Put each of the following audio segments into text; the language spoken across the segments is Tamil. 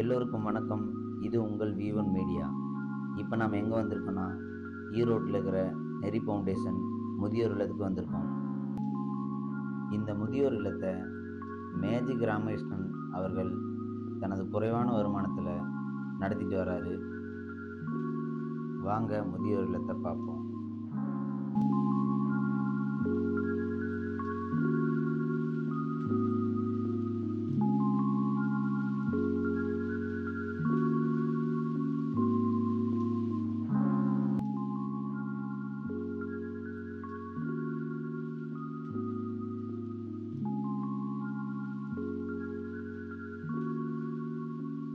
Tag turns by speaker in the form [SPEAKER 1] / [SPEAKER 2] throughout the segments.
[SPEAKER 1] எல்லோருக்கும் வணக்கம். இது உங்கள் வி ஒன் மீடியா இப்போ நாம் எங்கே வந்திருக்கோன்னா ஈரோட்டில் இருக்கிற நெறி ஃபவுண்டேஷன் முதியோர் இல்லத்துக்கு வந்திருக்கோம். இந்த முதியோர் இல்லத்தை மேஜிக் ராமகிருஷ்ணன் அவர்கள் தனது குறைவான வருமானத்தில் நடத்திட்டு வராரு. வாங்க முதியோர் இல்லத்தை பார்ப்போம்.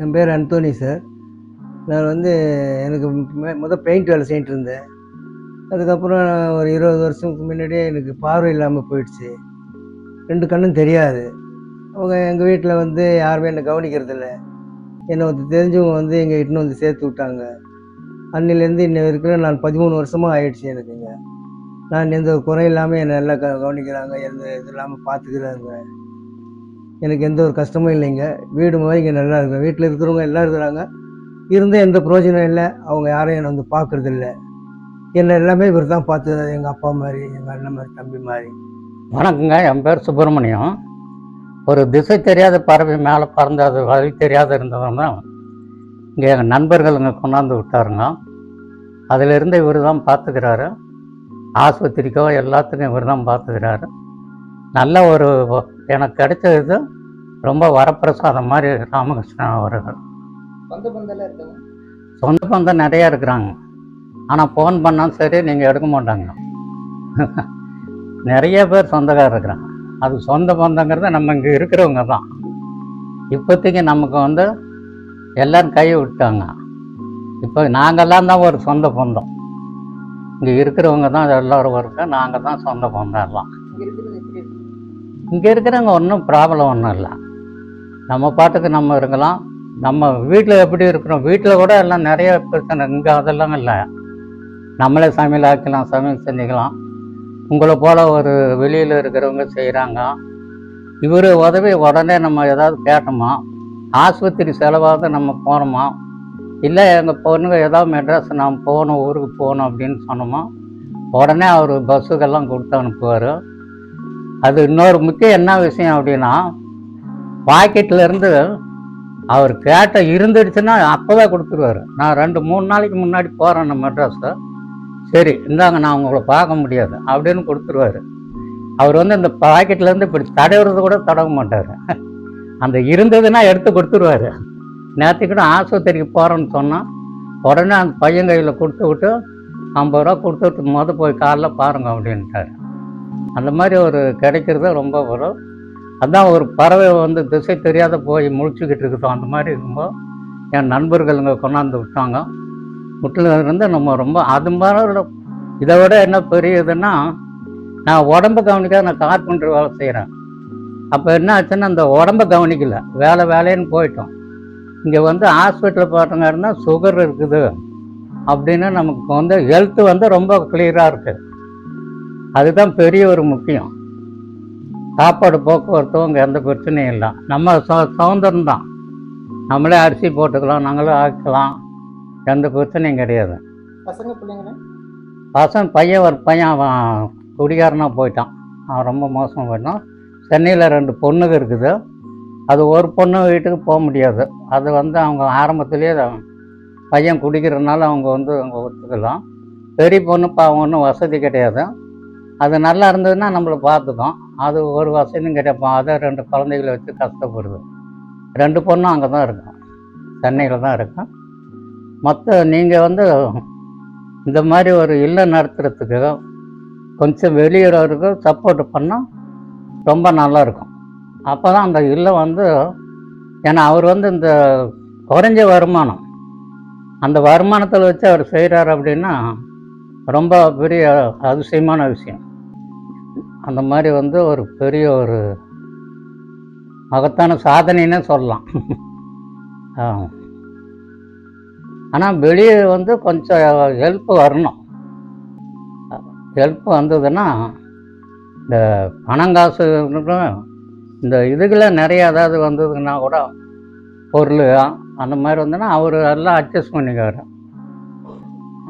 [SPEAKER 2] என் பேர் அந்தோனி சார். நான் வந்து எனக்கு மொதல் முத பெயிண்ட் வேலை செஞ்சுட்டு இருந்தேன். அதுக்கப்புறம் ஒரு இருபது வருஷத்துக்கு முன்னாடியே எனக்கு பார்வை இல்லாமல் போயிடுச்சு. ரெண்டு கண்ணும் தெரியாது. அவங்க எங்கள் வீட்டில் வந்து யாருமே என்னை கவனிக்கிறதில்ல. என்னை வந்து தெரிஞ்சவங்க வந்து எங்கள் இட்டுன்னு வந்து சேர்த்து விட்டாங்க. அன்னிலேருந்து இன்ன வரைக்கும் நான் பதிமூணு வருஷமாக ஆயிடுச்சு எனக்குங்க. நான் எந்த ஒரு குறை இல்லாமல் என்னை நல்லா க கவனிக்கிறாங்க எந்த இது இல்லாமல் பார்த்துக்கிறாங்க எனக்கு எந்த ஒரு கஷ்டமும் இல்லைங்க. வீடு மாதிரி இங்கே நல்லா இருக்கு வீட்டில் இருக்கிறவங்க எல்லாம் இருக்கிறாங்க. இருந்தும் எந்த பிரயோஜனம் இல்லை. அவங்க யாரும் என்னை வந்து பார்க்குறதில்ல. இல்லை என்னை எல்லாமே இவர் தான் பார்த்து எங்கள் அப்பா மாதிரி எங்கள் அண்ணன் மாதிரி தம்பி மாதிரி.
[SPEAKER 3] வணக்கங்க. என் பேர் சுப்பிரமணியம். ஒரு திசை தெரியாத பறவை மேலே பறந்து அது வழி தெரியாத இருந்ததுன்னா இங்கே எங்கள் நண்பர்கள் இங்கே கொண்டாந்து விட்டாருங்க. அதிலிருந்து இவர் தான் பார்த்துக்கிறாரு. ஆஸ்பத்திரிக்கோ எல்லாத்துக்கும் இவர் தான் பார்த்துக்கிறாரு. நல்ல ஒரு எனக்கு கிடைச்ச இது ரொம்ப வரப்பிரசாதம் மாதிரி ராமகிருஷ்ணன் அவர்கள்.
[SPEAKER 2] சொந்த
[SPEAKER 3] பந்தம் நிறையா இருக்கிறாங்க. ஆனால் ஃபோன் பண்ணால் சரி நீங்கள் எடுக்க மாட்டாங்க. நிறைய பேர் சொந்தக்காரர் இருக்கிறாங்க. அது சொந்த பந்தங்கிறது நம்ம இங்கே இருக்கிறவங்க தான். இப்போதைக்கு நமக்கு வந்து எல்லாரும் கை விட்டாங்க. இப்போ நாங்கள்லாம் தான் ஒரு சொந்த பந்தம். இங்கே இருக்கிறவங்க தான் எல்லோரும் இருக்க நாங்கள் தான் சொந்த பந்தம் எல்லாம். இங்கே இருக்கிறவங்க ஒன்றும் ப்ராப்ளம் ஒன்றும் இல்லை. நம்ம பாட்டுக்கு நம்ம இருக்கலாம். நம்ம வீட்டில் எப்படி இருக்கிறோம்? வீட்டில் கூட எல்லாம் நிறைய பிரச்சனை. இங்கே அதெல்லாம் இல்லை. நம்மளே சமையல் ஆக்கலாம் சமையல் செஞ்சுக்கலாம். உங்களை போல் ஒரு வெளியில் இருக்கிறவங்க செய்கிறாங்க இவர் உதவி உடனே நம்ம ஏதாவது கேட்டோமா? ஆஸ்பத்திரி செலவாக நம்ம போனோமா இல்லை எங்கள் பொண்ணுங்க ஏதாவது மெட்ராஸ் நாம் போகணும் ஊருக்கு போகணும் அப்படின்னு சொன்னோமா? உடனே அவர் பஸ்ஸுக்கெல்லாம் கொடுத்து அனுப்புவார். அது இன்னொரு முக்கியம் என்ன விஷயம் அப்படின்னா பாக்கெட்லேருந்து அவர் கேட்ட இருந்துடுச்சுன்னா அப்போவே கொடுத்துருவாரு. நான் ரெண்டு மூணு நாளைக்கு முன்னாடி போகிறேன் அந்த மெட்ராஸை சரி இந்தாங்க நான் உங்களை பார்க்க முடியாது அப்படின்னு கொடுத்துருவாரு. அவர் வந்து இந்த பாக்கெட்லேருந்து இப்படி தடவுறது கூட தடவ மாட்டார். அந்த இருந்ததுன்னா எடுத்து கொடுத்துருவாரு. நேற்றுக்கு ஆஸ்பத்திரிக்கு போகிறேன்னு சொன்னால் உடனே அந்த பையன் கையில் கொடுத்து விட்டு ஐம்பது ரூபா கொடுத்து விட்டு போய் காலைல பாருங்க அப்படின்ட்டாரு. அந்த மாதிரி ஒரு கிடைக்கிறது ரொம்ப வரும். அதான் ஒரு பறவை வந்து திசை தெரியாத போய் முழிச்சுக்கிட்டு இருக்குதோ அந்த மாதிரி இருக்கும்போது என் நண்பர்கள் இங்கே கொண்டாந்து விட்டாங்க. முட்டில் நம்ம ரொம்ப அது மாதிரி இதை விட என்ன பெரிய இதுன்னா நான் உடம்ப கவனிக்காத நான் கார்பெண்டர் வேலை செய்கிறேன் அப்போ என்ன ஆச்சுன்னா அந்த உடம்ப கவனிக்கல. வேலை வேலைன்னு போயிட்டோம். இங்கே வந்து ஹாஸ்பிட்டலில் பார்த்தவங்க இருந்தால் சுகர் இருக்குது. அப்படின்னு நமக்கு வந்து ஹெல்த்து வந்து ரொம்ப கிளியராக இருக்குது அதுதான் பெரிய ஒரு முக்கியம். சாப்பாடு போக்குவரத்தும் இங்கே எந்த பிரச்சனையும் இல்லை. நம்ம சு சுதந்திரம் தான். நம்மளே அரிசி போட்டுக்கலாம் நாங்களே ஆக்கலாம். எந்த பிரச்சனையும் கிடையாது.
[SPEAKER 2] பசங்க
[SPEAKER 3] பசங்க பையன் ஒரு பையன் அவன் குடிகாரனாக போயிட்டான். அவன் ரொம்ப மோசமாக போயிட்டான். சென்னையில் ரெண்டு பொண்ணுங்க இருக்குது. அது ஒரு பொண்ணு வீட்டுக்கு போக முடியாது. அது வந்து அவங்க ஆரம்பத்திலேயே பையன் குடிக்கிறதுனால அவங்க வந்து அவங்க ஒத்துக்கலாம். பெரிய பொண்ணு பாவம் ஒன்றும் வசதி கிடையாது. அது நல்லா இருந்ததுன்னா நம்மளை பார்த்துக்கும். அது ஒரு வசதியும் கிடையாது அதை ரெண்டு குழந்தைகளை வச்சு கஷ்டப்படுது. ரெண்டு பொண்ணும் அங்கே தான் இருக்கும். சென்னையில் தான் இருக்கும். மற்ற நீங்கள் வந்து இந்த மாதிரி ஒரு இல்லம் நடத்துறதுக்கு கொஞ்சம் வெளியூரவருக்கு சப்போர்ட் பண்ணால் ரொம்ப நல்லா இருக்கும். அப்போ தான் அந்த இல்லம் வந்து ஏன்னா அவர் வந்து இந்த குறைஞ்ச வருமானம். அந்த வருமானத்தில் வச்சு அவர் செய்கிறார் அப்படின்னா ரொம்ப பெரிய அதிசயமான விஷயம். அந்த மாதிரி வந்து ஒரு பெரிய ஒரு மகத்தான சாதனைன்னே சொல்லலாம். ஆனால் வெளியே வந்து கொஞ்சம் ஹெல்ப் வரணும். ஹெல்ப் வந்ததுன்னா இந்த பணங்காசு இந்த இதுகளை நிறைய ஏதாவது வந்ததுன்னா கூட பொருள் அந்த மாதிரி வந்துன்னா அவர் எல்லாம் அட்ஜஸ்ட் பண்ணிக்கிறார்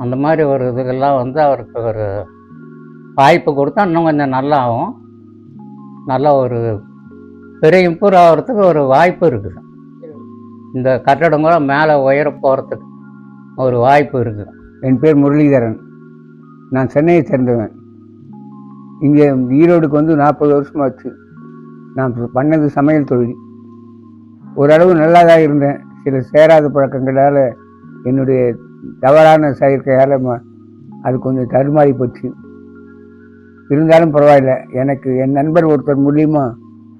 [SPEAKER 3] அந்த மாதிரி ஒரு இதுக்கெல்லாம் வந்து அவருக்கு ஒரு வாய்ப்பு கொடுத்தா இன்னும் கொஞ்சம் நல்லா ஆகும் நல்ல ஒரு பெரிய இம்ப்ரூவ் ஆகிறதுக்கு ஒரு வாய்ப்பு இருக்குது. இந்த கட்டடம் கூட மேலே உயர போகிறதுக்கு ஒரு வாய்ப்பு இருக்குது.
[SPEAKER 4] என் பேர் முரளிதரன். நான் சென்னையை சேர்ந்தவன். இங்கே ஈரோடுக்கு வந்து நாற்பது வருஷமாச்சு நான் பண்ணது சமையல் தொழில். ஓரளவு நல்லா தான் இருந்தேன். சில சேராத பழக்கங்களால் என்னுடைய தவறான செயற்கையால் ம- அது கொஞ்சம் தடுமாறி போச்சு. இருந்தாலும் பரவாயில்ல. எனக்கு என் நண்பர் ஒருத்தர் மூலியமா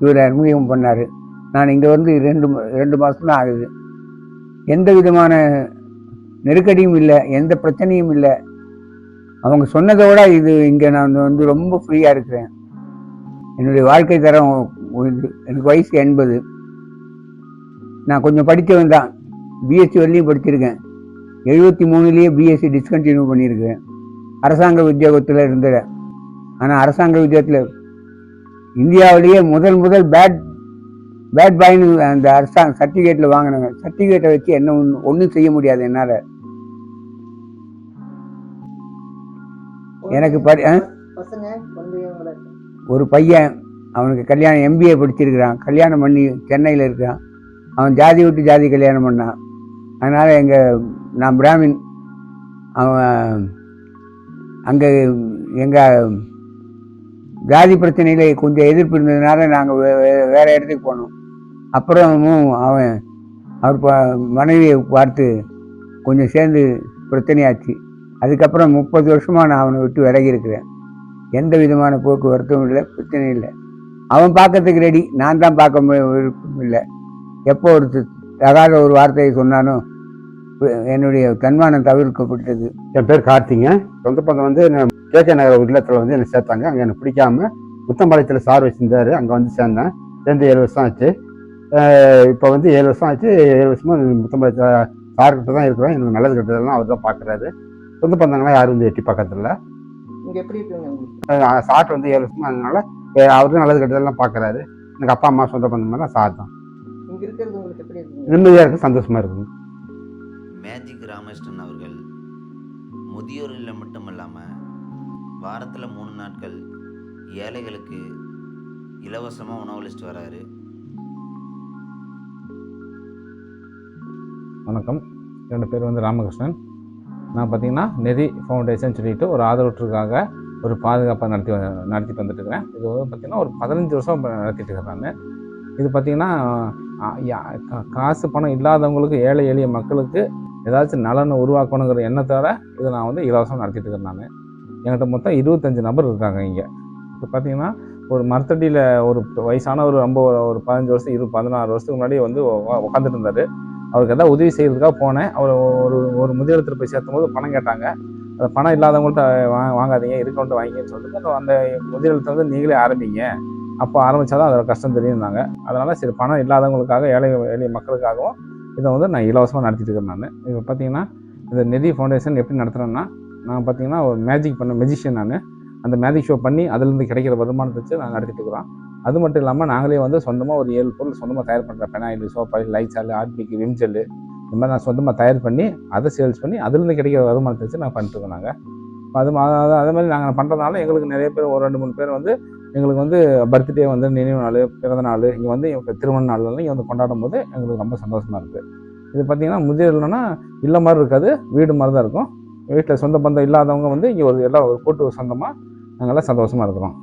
[SPEAKER 4] இவர் அறிமுகம் பண்ணார். நான் இங்கே வந்து ரெண்டு ரெண்டு மாதம் தான் ஆகுது. எந்த விதமான நெருக்கடியும் இல்லை எந்த பிரச்சனையும் இல்லை. அவங்க சொன்னதை விட இது இங்கே நான் வந்து ரொம்ப ஃப்ரீயாக இருக்கிறேன். என்னுடைய வாழ்க்கை தரம் எனக்கு வயசு எண்பது. நான் கொஞ்சம் படித்தவன் தான். பிஎஸ்சி வரலையும் படிச்சிருக்கேன் எழுபத்தி மூணுலேயே பிஎஸ்சி டிஸ்கண்டினியூ பண்ணியிருக்கேன் அரசாங்க உத்தியோகத்தில் இருந்தேன் ஆனால் அரசாங்க விஜயத்தில் இந்தியாவிலேயே முதல் முதல் பேட் பேட் பாய்னு அந்த அரசாங்க சர்டிஃபிகேட்டில் வாங்கினாங்க சர்டிஃபிகேட்டை வச்சு என்ன ஒன்று ஒன்றும் செய்ய முடியாது என்னால். எனக்கு படி ஆ?
[SPEAKER 2] பசங்க
[SPEAKER 4] ஒரு பையன் அவனுக்கு கல்யாணம் எம்பிஏ படிச்சிருக்கிறான். கல்யாணம் பண்ணி சென்னையில் இருக்கிறான். அவன் ஜாதி விட்டு ஜாதி கல்யாணம் பண்ணான். அதனால் எங்கள் நான் பிராமின் அவன் அங்கே எங்கள் ஜாதி பிரச்சனையில் கொஞ்சம் எதிர்ப்பு இருந்ததுனால நாங்கள் வே வேறு இடத்துக்கு போனோம். அப்புறமும் அவன் அவர் மனைவியை பார்த்து கொஞ்சம் சேர்ந்து பிரச்சனையாச்சு. அதுக்கப்புறம் முப்பது வருஷமாக நான் அவனை விட்டு விலகி இருக்கிறேன். எந்த விதமான போக்குவரத்தும் இல்லை பிரச்சனையும் இல்லை. அவன் பார்க்கறதுக்கு ரெடி நான் தான் பார்க்க விருப்பம் இல்லை. எப்போ ஒரு தகாத ஒரு வார்த்தையை சொன்னானோ என்னுடைய தன்மானம் தவிர்க்கப்பட்டது.
[SPEAKER 5] என் பேர் கார்த்திங்க. சொந்த பந்தம் வந்து கே கே நகர் இல்லத்தில் வந்து என்னை சேர்த்தாங்க. அங்கே எனக்கு பிடிக்காம முத்தம்பாளையத்தில் சார் வச்சிருந்தாரு. அங்கே வந்து சேர்ந்தேன். சேர்ந்து ஏழு வருஷம் ஆச்சு. இப்போ வந்து ஏழு வருஷம் ஆச்சு. ஏழு வருஷமா முத்தம்பாளையத்தில் சார்கிட்ட தான் இருக்கிறேன் எனக்கு நல்லது கெட்டதெல்லாம் அவர் தான் பார்க்குறாரு சொந்த பந்தங்களாம் யாரும் வந்து எட்டி பார்க்கறதில்ல
[SPEAKER 2] இங்க எப்படி இருக்குங்க
[SPEAKER 5] சார் வந்து ஏழு வருஷமா அதனால அவர் தான் நல்லது கெட்டதெல்லாம் பார்க்குறாரு எனக்கு அப்பா அம்மா சொந்த பந்தமெல்லாம் சார் தான்.
[SPEAKER 2] இங்க இருக்கிறது உங்களுக்கு எப்படி இருக்குங்க?
[SPEAKER 5] நிம்மதியாக இருக்குது சந்தோஷமா இருக்குது
[SPEAKER 1] மேஜிக் ராமகிருஷ்ணன் அவர்கள் முதியோர் இல்லம் மட்டுமல்லாமல் வாரத்தில் மூணு நாட்கள் ஏழைகளுக்கு இலவசமாக உணவளிச்சிட்டு வராரு.
[SPEAKER 6] வணக்கம். என்னோட பேர் வந்து ராமகிருஷ்ணன். நான் பார்த்தீங்கன்னா நிதி ஃபவுண்டேஷன் சொல்லிட்டு ஒரு ஆதரவற்றுக்காக ஒரு பாதுகாப்பாக நடத்தி வ- நடத்திட்டு வந்துட்டு இருக்கிறேன் இது வந்து பார்த்திங்கன்னா ஒரு பதினஞ்சு வருஷம் நடத்திட்டு இருக்கிறேன் நான். இது பார்த்திங்கன்னா காசு பணம் இல்லாதவங்களுக்கு ஏழை எளிய மக்களுக்கு ஏதாச்சும் நலனை உருவாக்கணுங்கிற எண்ணத்தோட இதை நான் வந்து இலவசம் நடத்திட்டு இருக்கிறேன் நான். என்கிட்ட மொத்தம் இருபத்தஞ்சு நபர் இருக்காங்க இங்கே. இப்போ பார்த்தீங்கன்னா ஒரு மரத்தடியில் ஒரு வயசான ஒரு ரொம்ப ஒரு- பதினஞ்சு வருஷம் இரு பதினாறு வருஷத்துக்கு முன்னாடி வந்து உட்காந்துட்டு இருந்தார். அவருக்கு எதாவது உதவி செய்கிறதுக்காக போனேன். அவர் ஒரு ஒரு முதியோரத்தில் போய் சேர்த்தும் போது பணம் கேட்டாங்க. அந்த பணம் இல்லாதவங்கள்ட்ட வாங்க வாங்காதீங்க இருக்கவன்ட்டு வாங்கிங்கன்னு சொல்லிட்டு அந்த- அந்த முதியோரத்தை வந்து நீங்களே ஆரம்பிங்க. அப்போ ஆரம்பிச்சாதான் அதோட கஷ்டம் தெரியும்னாங்க. அதனால் சரி பணம் இல்லாதவங்களுக்காக ஏழை எளிய மக்களுக்காகவும் இதை வந்து நான் இலவசமாக நடத்திட்டு இருக்கேன் நான். இப்போ பார்த்தீங்கன்னா இந்த நிதி ஃபவுண்டேஷன் எப்படி நடத்துகிறேன்னா நான் பார்த்தீங்கன்னா ஒரு மேஜிக் பண்ண மெஜிஷியன் நான். அந்த மேஜிக் ஷோ பண்ணி அதுலேருந்து கிடைக்கிற வருமானத்தை வச்சு நாங்கள் நடத்திட்டு இருக்கிறோம். அது மட்டும் இல்லாமல் நாங்களே வந்து சொந்தமாக ஒரு ஏழு பொருள் சொந்தமாக தயார் பண்ணுற பெனாயில் சோப்பாயில் லைட்ஸால் ஆட்பிக்கு விம்ஜெல் இந்த மாதிரி நான் சொந்தமாக தயார் பண்ணி அதை சேல்ஸ் பண்ணி அதுலேருந்து கிடைக்கிற வருமானத்தை வச்சு நான் பண்ணிட்டுருக்கோம் நாங்கள் அது மா- அதே மாதிரி நாங்கள் பண்ணுறதுனால எங்களுக்கு நிறைய பேர் ஒரு ரெண்டு மூணு பேர் வந்து எங்களுக்கு வந்து பர்த்டே வந்து நினைவு நாள் பிறந்த நாள் இங்கே வந்து திருமண நாள்லாம் இங்கே வந்து கொண்டாடும் போது எங்களுக்கு ரொம்ப சந்தோஷமாக இருக்குது இது பார்த்திங்கன்னா முதியோர் இல்லை மாதிரி இருக்காது வீடு மாதிரி தான் இருக்கும். வீட்டில் சொந்த பந்தம் இல்லாதவங்க வந்து இங்கே ஒரு எல்லாம் ஒரு கூட்டு சொந்தமாக நாங்கள்லாம் சந்தோஷமாக இருக்கிறோம்.